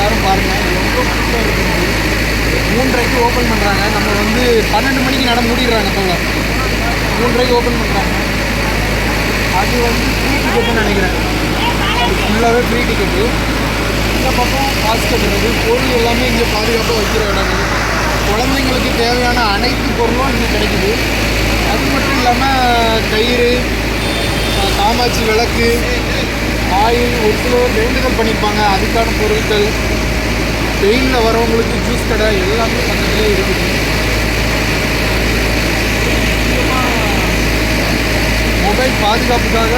எல்லாரும் பாருங்கள் ரொம்ப கூட்டம் இருக்குது மூன்றரைக்கு ஓப்பன் பண்ணுறாங்க நம்ம வந்து பன்னெண்டு மணிக்கு நட மூடிடுறாங்க போல மூன்றரைக்கு ஓப்பன் பண்ணுறாங்க அது வந்து ஃப்ரீ டிக்கெட்னு நினைக்கிறேன். ஃபுல்லாகவே ஃப்ரீ டிக்கெட்டு இந்த பக்கம் காசு கட்டுறது பொருள் எல்லாமே இங்கே பாதுகாப்பாக வைக்கிற இடம் குழந்தைங்களுக்கு தேவையான அனைத்து பொருளும் இங்கே கிடைக்குது. அது மட்டும் இல்லாமல் கயிறு காமாட்சி விளக்கு ஆயில் ஒரு சிலர் வேண்டுதல் பண்ணிப்பாங்க. அதுக்கான பொருட்கள் வெயிலில் வரவங்களுக்கு ஜூஸ் கடை எல்லாமே பக்கத்துலேயே இருக்குது. மொபைல் பாதுகாப்புக்காக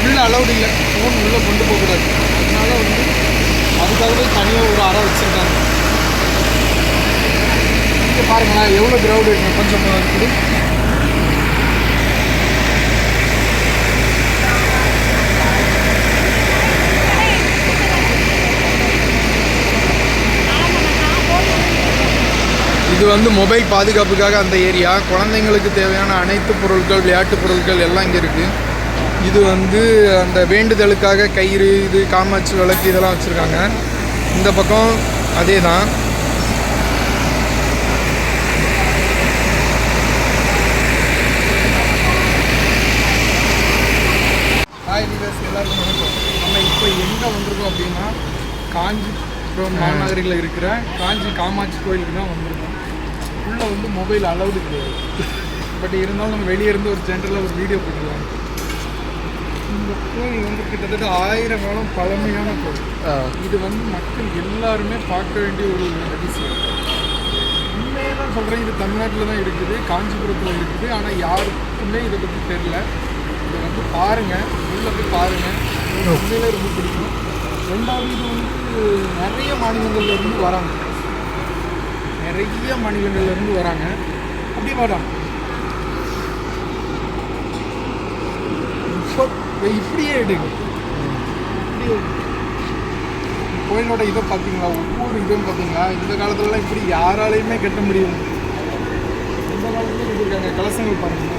உள்ள அலௌட் இல்லை. ஃபோன் உள்ளே கொண்டு போகக்கூடாது. அதனால வந்து அதுக்காகவே தனியாக ஒரு அறை வச்சுருக்காங்க. இங்கே பாருங்களேன் எவ்வளோ க்ரௌடு இருக்கு கொஞ்சம் இருக்குது இது வந்து மொபைல் பாதுகாப்புக்காக அந்த ஏரியா. குழந்தைங்களுக்கு தேவையான அனைத்து பொருட்கள் விளையாட்டு பொருட்கள் எல்லாம் இங்கே இருக்குது இது வந்து அந்த வேண்டுதலுக்காக கயிறு இது காமாட்சி விளக்கு இதெல்லாம் வச்சுருக்காங்க. இந்த பக்கம் அதே தான் ஹாய் விவர்ஸ் எல்லாருக்கும் வணக்கம். நம்ம இப்போ எங்கே வந்திருக்கோம் அப்படின்னா காஞ்சிபுரம் மாநகரில் இருக்கிற காஞ்சி காமாட்சி கோயிலுக்கு தான் வந்திருக்கோம். உள்ளே வந்து மொபைல் அலௌடு கிடையாது. பட் இருந்தாலும் நம்ம வெளியே இருந்து ஒரு ஜென்ரலாக ஒரு வீடியோ போட்டுருவாங்க. இந்த கோயில் வந்து கிட்டத்தட்ட ஆயிரம் காலம் பழமையான கோயில் இது வந்து மக்கள் எல்லாருமே பார்க்க வேண்டிய ஒரு அதிசயம். உண்மையாக தான் சொல்கிறேன் இது தமிழ்நாட்டில் தான் இருக்குது காஞ்சிபுரத்தில் இருக்குது. ஆனால் யாருக்குமே இதை பற்றி தெரில இதை வந்து பாருங்கள் உள்ள போய் பாருங்கள் உண்மையிலே ரொம்ப பிடிக்கும். ரெண்டாவது இது வந்து நிறைய மாநிலங்கள்ல இருந்து வராங்க. நிறைய மாநிலங்கள்ல இருந்து வராங்க. அப்படி வராங்க இப்படியே எடுங்க. இப்படியே கோயிலோட இதை பார்த்தீங்களா? ஒவ்வொரு இதுவும் பார்த்தீங்களா? இந்த காலத்துலலாம் இப்படி யாராலையுமே கட்ட முடியும் இந்த காலத்துல இருக்காங்க. கலசங்கள் பாருங்க.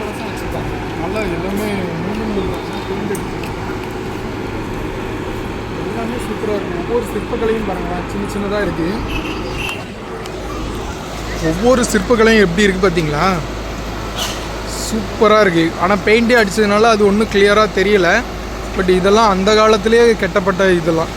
கலசம் வச்சுருக்காங்க. நல்லா எல்லாமே மூணு எல்லாமே சூப்பராக இருக்கும். ஒவ்வொரு சிற்பக்கலையும் பாருங்களேன். சின்ன சின்னதாக இருக்குது ஒவ்வொரு சிற்பக்கலையும் எப்படி இருக்குது பார்த்தீங்களா சூப்பராக இருக்குது ஆனால் பெயிண்டே அடித்ததுனால அது ஒன்றும் கிளியராக தெரியல. பட் இதெல்லாம் அந்த காலத்திலே கட்டப்பட்ட இதெல்லாம்.